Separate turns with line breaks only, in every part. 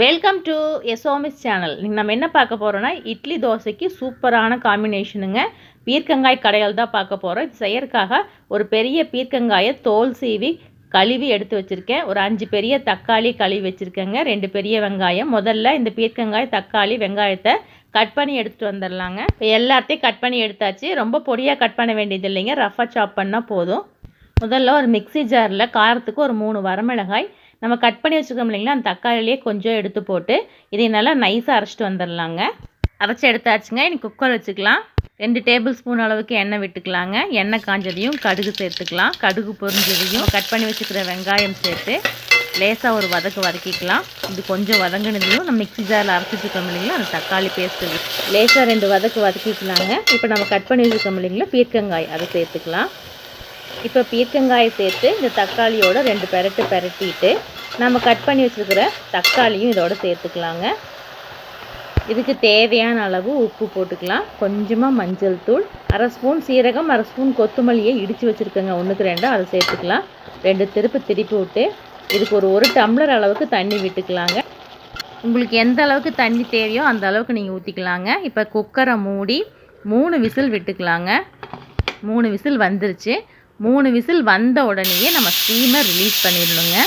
Welcome to எஸ்ஓமிஸ் channel இன்னைக்கு நம்ம என்ன பார்க்க போகிறோன்னா இட்லி தோசைக்கு சூப்பரான காம்பினேஷனுங்க பீர்க்கங்காய் கடைகள் தான் பார்க்க போகிறோம் இது செய்யறதுக்காக ஒரு பெரிய பீர்க்கங்காயை தோல் சீவி கழுவி எடுத்து வச்சுருக்கேன். ஒரு அஞ்சு பெரிய தக்காளி கழுவி வச்சுருக்கேங்க. ரெண்டு பெரிய வெங்காயம். முதல்ல இந்த பீர்க்கங்காய் தக்காளி வெங்காயத்தை கட் பண்ணி எடுத்துகிட்டு வந்துடலாங்க. இப்போ எல்லாத்தையும் கட் பண்ணி எடுத்தாச்சு. ரொம்ப பொடியாக கட் பண்ண வேண்டியது இல்லைங்க. ரஃபாக சாப் பண்ணால் போதும். முதல்ல ஒரு மிக்ஸி ஜாரில் காரத்துக்கு ஒரு மூணு வரமிளகாய் நம்ம கட் பண்ணி வச்சுருக்கோம் இல்லைங்களா? அந்த தக்காளிலேயே கொஞ்சம் எடுத்து போட்டு இதை நல்லா நைஸாக அரைச்சிட்டு வந்துடலாங்க. அரைச்சி எடுத்தாச்சுங்க. இனி குக்கர் வச்சுக்கலாம். ரெண்டு டேபிள் ஸ்பூன் அளவுக்கு எண்ணெய் விட்டுக்கலாங்க. எண்ணெய் காஞ்சதையும் கடுகு சேர்த்துக்கலாம். கடுகு பொரிஞ்சதையும் கட் பண்ணி வச்சுக்கிற வெங்காயம் சேர்த்து லேசாக ஒரு வதக்கு வதக்கிக்கலாம். இது கொஞ்சம் வதங்கினதையும் நம்ம மிக்ஸி ஜாரில் அரைச்சி இல்லைங்களா? அந்த தக்காளி பேஸ்ட்டு லேசாக ரெண்டு வதக்கு வதக்கிக்கலாங்க. இப்போ நம்ம கட் பண்ணி வச்சுருக்கோம் இல்லைங்களா? பீர்க்கங்காய் அதை சேர்த்துக்கலாம். இப்போ பீர்க்கங்காயை சேர்த்து இந்த தக்காளியோட ரெண்டு பெரட்டு பெரட்டிட்டு நம்ம கட் பண்ணி வச்சுருக்கிற தக்காளியும் இதோட சேர்த்துக்கலாங்க. இதுக்கு தேவையான அளவு உப்பு போட்டுக்கலாம். கொஞ்சமாக மஞ்சள் தூள் அரை ஸ்பூன் சீரகம் அரை ஸ்பூன் கொத்தமல்லியை இடித்து வச்சுருக்கேங்க. ஒன்றுக்கு ரெண்டாக அதை சேர்த்துக்கலாம். ரெண்டு திருப்பு திருப்பி விட்டு இதுக்கு ஒரு ஒரு டம்ளர் அளவுக்கு தண்ணி விட்டுக்கலாங்க. உங்களுக்கு எந்த அளவுக்கு தண்ணி தேவையோ அந்த அளவுக்கு நீங்கள் ஊற்றிக்கலாங்க இப்போ குக்கரை மூடி மூணு விசில் விட்டுக்கலாங்க. மூணு விசில் வந்துருச்சு. மூணு விசில் வந்த உடனேயே நம்ம ஸ்டீமை ரிலீஸ் பண்ணிடணுங்க.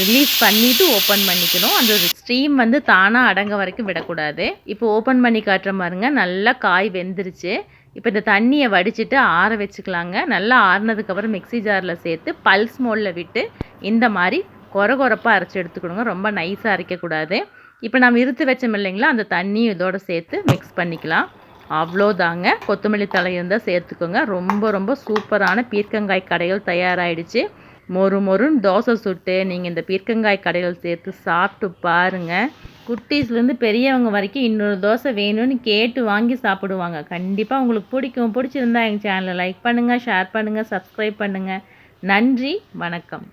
ரிலீஸ் பண்ணிவிட்டு ஓப்பன் பண்ணிக்கணும். அந்த ஸ்டீம் வந்து தானாக அடங்க வரைக்கும் விடக்கூடாது. இப்போ ஓப்பன் பண்ணி காட்டுற பாருங்க நல்லா காய் வெந்துருச்சு. இப்போ இந்த தண்ணியை வடிச்சிட்டு ஆற வச்சுக்கலாங்க. நல்லா ஆறினதுக்கப்புறம் மிக்ஸி ஜாரில் சேர்த்து பல்ஸ் மோலில் விட்டு இந்த மாதிரி கொர கொரப்பாக அரைச்சி எடுத்துக்கணுங்க. ரொம்ப நைஸாக அரைக்கக்கூடாது. இப்போ நம்ம இருத்து வச்சோம் இல்லைங்களா அந்த தண்ணியும் இதோடு சேர்த்து மிக்ஸ் பண்ணிக்கலாம். அவ்வளோதாங்க. கொத்தமல்லி தழை இருந்தால் சேர்த்துக்கோங்க. ரொம்ப ரொம்ப சூப்பரான பீர்க்கங்காய் கடைகள் தயாராகிடுச்சு மொறு மொறுன்னு தோசை சுட்டு நீங்கள் இந்த பீர்க்கங்காய் கடைகள் சேர்த்து சாப்பிட்டு பாருங்கள் குட்டீஸ்லேருந்து பெரியவங்க வரைக்கும் இன்னொரு தோசை வேணும்னு கேட்டு வாங்கி சாப்பிடுவாங்க. கண்டிப்பாக உங்களுக்கு பிடிக்கும். பிடிச்சிருந்தா எங்கள் சேனலை லைக் பண்ணுங்கள் ஷேர் பண்ணுங்கள் சப்ஸ்கிரைப் பண்ணுங்கள் நன்றி வணக்கம்.